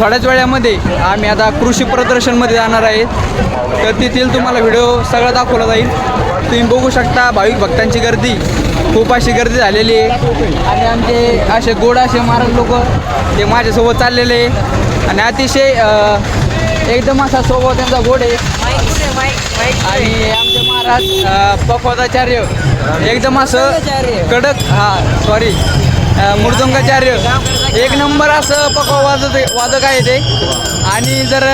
थोड्याच वेळामध्ये आम्ही आता कृषी प्रदर्शनमध्ये जाणार आहे. तर तेथील तुम्हाला व्हिडिओ सगळं दाखवला जाईल. तुम्ही बघू शकता भाविक भक्तांची गर्दी. खूप अशी गर्दी झालेली आहे. आणि आमचे असे गोड असे महाराज लोक ते माझ्यासोबत चाललेले आहे. आणि अतिशय एकदम असा स्वभाव त्यांचा गोड आहे. आणि आमचे महाराज अ, पकवादाचार्य एकदम असं कडक हा सॉरी मृदंगाचार्य. एक नंबर असं पकवा वाजत वादक आहे ते आणि जर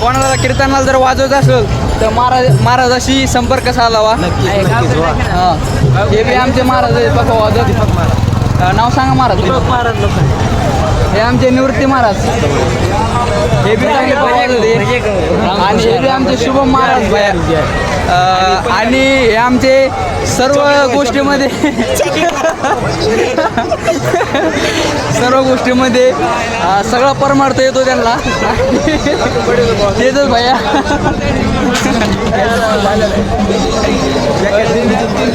कोणाला कीर्तनाला जर वाजवत असेल तर महाराज महाराजाशी संपर्क साधावा हा हे बी आमचे महाराज आहेत पकवा अ, नाव सांगा महाराज हे आमचे निवृत्ती महाराज हे बी चांगले होते आणि हे बी आमचे शुभम महाराज भया आणि हे आमचे सर्व गोष्टीमध्ये सर्व गोष्टीमध्ये सगळा परमार्थ येतो त्यांना. तेच भैया.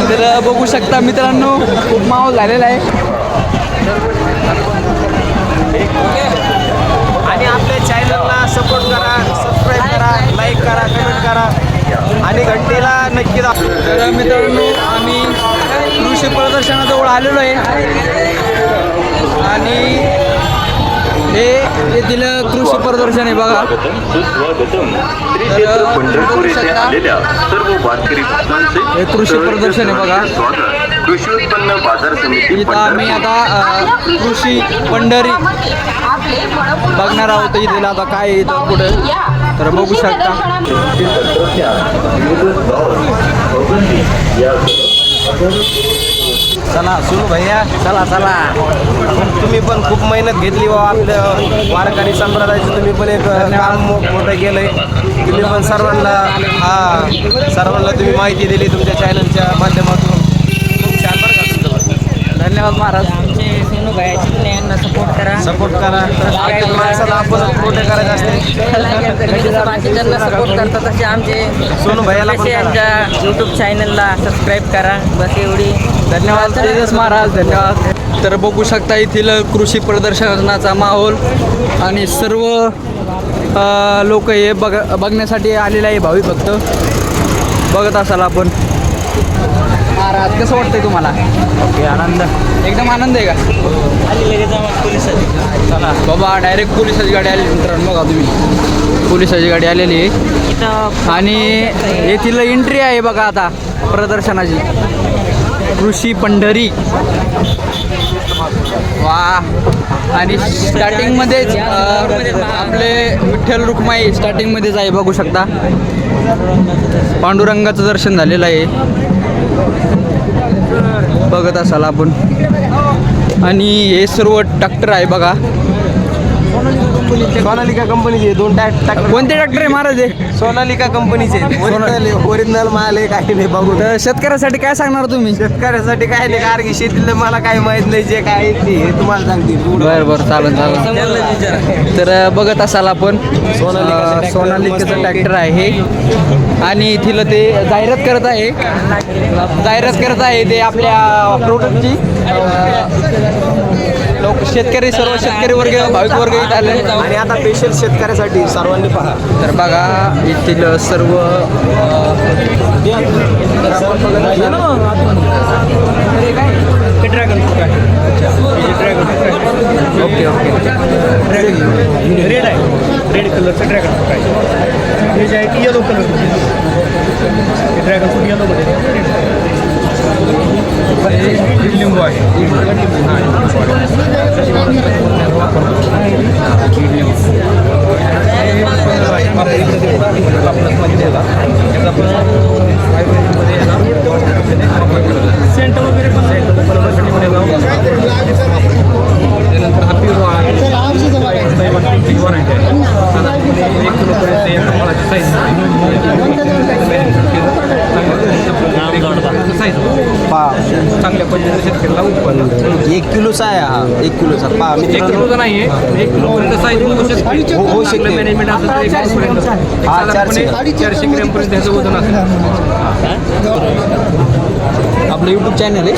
तर बघू शकता मित्रांनो खूप माहोल झालेला आहे. आणि आपल्या चॅनलला सपोर्ट करा सबस्क्राईब करा लाईक करा कमेंट करा. आणि घंटेला नक्की तर मित्रांनो आम्ही कृषी प्रदर्शनाजवळ आलेलो आहे. आणि हे येथील कृषी प्रदर्शन आहे बघा. पंढरपूर हे कृषी प्रदर्शन आहे बघा. कृषी उत्पन्न बाजार समिती इथं आम्ही आता कृषी पंढरी बघणार आहोत इथे आता काय येतं इथं तर बघू शकता. चला सुनू भैया. चला चला. तुम्ही पण खूप मेहनत घेतली बा आपल्या वारकरी संप्रदायाचं. तुम्ही पण एक काम मोठं केलंय. तुम्ही पण सर्वांना हा सर्वांना तुम्ही माहिती दिली तुमच्या चॅनलच्या माध्यमातून. धन्यवाद महाराज. आमचे सोनू भाई यांना सपोर्ट करा. सपोर्ट करा माणसाला आपण मोठे करायचे असते. बाकीच्यांना सपोर्ट करतात तसे आमचे सोनू भैयाला. यांच्या यूट्यूब चॅनलला सबस्क्राईब करा. बस एवढी. धन्यवाद तेजस महाराज. धन्यवाद. तर बघू शकता येथील कृषी प्रदर्शनाचा माहोल आणि सर्व लोक हे बघ बघण्यासाठी आलेले आहे भावी भक्त. बघत असाल आपण. महाराज कसं वाटतंय तुम्हाला? ओके आनंद. एकदम आनंद आहे का? चला. बाबा डायरेक्ट पोलिसाची गाडी आली मित्रांनो बघा तुम्ही. पोलिसाची गाडी आलेली आहे. आणि येथील एंट्री आहे बघा आता प्रदर्शनाची. कृषी पंढरी. वा. आणि स्टार्टिंगमध्येच अं, आपले विठ्ठल रुक्माई स्टार्टिंगमध्येच आहे बघू शकता. पांडुरंगाचं दर्शन झालेलं आहे. बघत असाल आपण. आणि हे सर्व ट्रॅक्टर आहे बघा. सोनालिका कंपनीचे दोन ट्रॅक्टर कोणते ट्रॅक्टर आहे महाराज? हे? सोनालिका कंपनीचे ओरिजिनल ओरिजिनल माल आहे काही नाही बघू तर शेतकऱ्यासाठी काय सांगणार तुम्ही? शेतकऱ्यासाठी काय नाही कारण की शेतीतलं मला काय माहीत नाही जे काय आहे ते हे तुम्हाला सांगतील बरं बरं चालेल चालेल. तर बघत असाल आपण अ, सोनालिकेचं ट्रॅक्टर आहे. हे आणि तिला ते जाहिरात करत आहे. जाहिरात करत आहे ते आपल्या प्रोडक्टची लोक शेतकरी सर्व शेतकरी वर्ग भाविक वर्ग इथं आले आणि आता स्पेशल शेतकऱ्यासाठी सर्वांनी पहा. तर बघा येथील सर्व. Okay okay. रेड आहे. रेड कलरचं ड्रॅगन फ्रूट आहे. हे जे आहे की येलो कलर हे ड्रॅगन फ्रूट येलोमध्ये हे लिंबू आहे आपल्या शेतकऱ्याला उत्पन्न एक किलोचा आहे हा एक किलोचा. पहा एक मित्रांनो. किलोचा नाही आहे एक किलोपर्यंत साईज होऊ शकते हो- होऊ शकते. मॅनेजमेंट असेल तर एक किलोपर्यंत हा, चारशे. चारशे ग्रॅमपर्यंत त्याचं वजन असेल. आपलं यूट्यूब चॅनल आहे?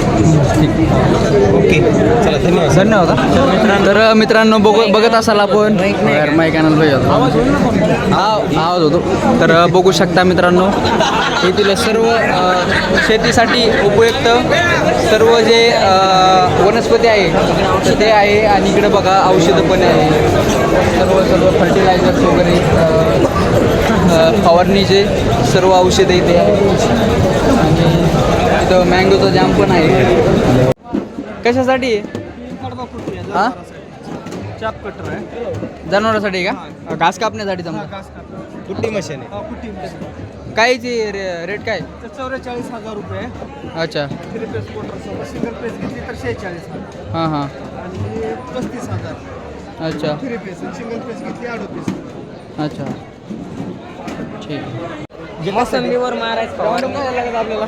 ओके. चला धन्यवाद. धन्यवाद. तर मित्रांनो बघ बघत असाल आपण. हा आवाज होतो. तर बघू शकता मित्रांनो येथील सर्व शेतीसाठी उपयुक्त. सर्व जे अ, वनस्पती आहे ते आहे आणि इकडे बघा औषधं पण आहे. सर्व सर्व फर्टिलायझर्स वगैरे फवारणीचे सर्व औषधं इथे आहे आणि इथं मँगोचा जाम पण आहे. कशासाठी? आहे हा? चाप कटर आहे. जनावरांसाठी का? घास कापण्यासाठी जमलं. कुट्टी मशीन आहे. कायची रेट काय? चौवेचाळीस हजार रुपये अच्छा. Three phase motor single phase घेतली तर शेहेचाळीस हजार. हां हां. आणि पस्तीस हजार. अच्छा. थ्री पेस सिंगल पेस घेतली अडतीस अच्छा. ठीक. मोसंबीवर मारायचं काय लागत आपल्याला?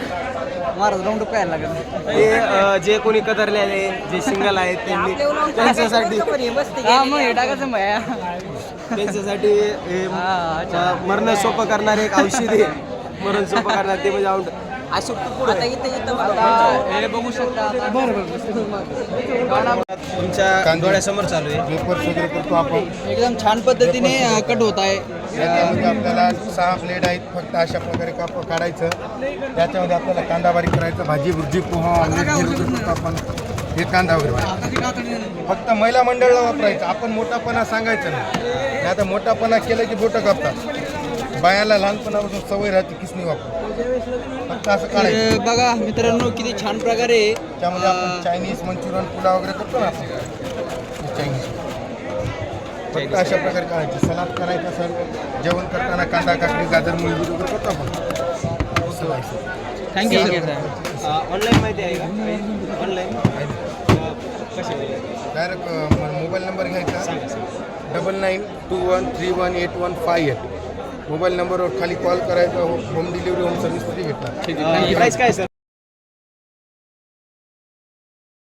महाराज राऊंड काय लागत ते अ, जे कोणी कदरलेले जे सिंगल आहेत त्यांनी त्यांच्यासाठी हा मग हे टाकायचं मग या. त्यांच्यासाठी हे हा. अ, मरण सोपं करणारे एक औषध आहे. मरण सोपं करणार ते म्हणजे औंध अशोक तू पुढे आता इथं इथं आता हे बघू शकता आता. तुमच्या डोळ्यासमोर चालू आहे. वेपर्स वगैरे करतो आपण. एकदम छान पद्धतीने अ, कट होत आहे. याच्यामध्ये आपल्याला सहा प्लेट आहेत फक्त अशा प्रकारे काप काढायचं. त्याच्यामध्ये आपल्याला कांदा बारीक करायचा भाजी भुर्जी पोहा आपण हे कांदा वगैरे. फक्त महिला मंडळाला वापरायचं आपण मोठापणा सांगायचं नाही. आता मोठापणा केलं की बोटं कापतात. बायाला लहानपणापासून सवय राहते किसनी वापर फक्त असं काढायचं. बघा मित्रांनो किती छान प्रकारे त्यामध्ये आपण चायनीज मंचुरियन पुलाव वगैरे करतो ना चायनीज फक्त अशा प्रकारे करायचे. सलाद करायचं असेल जेवण करताना कांदा काकडी गाजर मुळी वगैरे करतो आपण. थँक्यू ऑनलाईन माहिती आहे का? ऑनलाईन डायरेक्ट मोबाईल नंबर घ्यायचा. Double nine two one three one eight one five eight mobile नंबरवर खाली कॉल करायचा होम डिलिव्हरी होम सर्व्हिसमध्ये भेटणार. प्राईस काय सर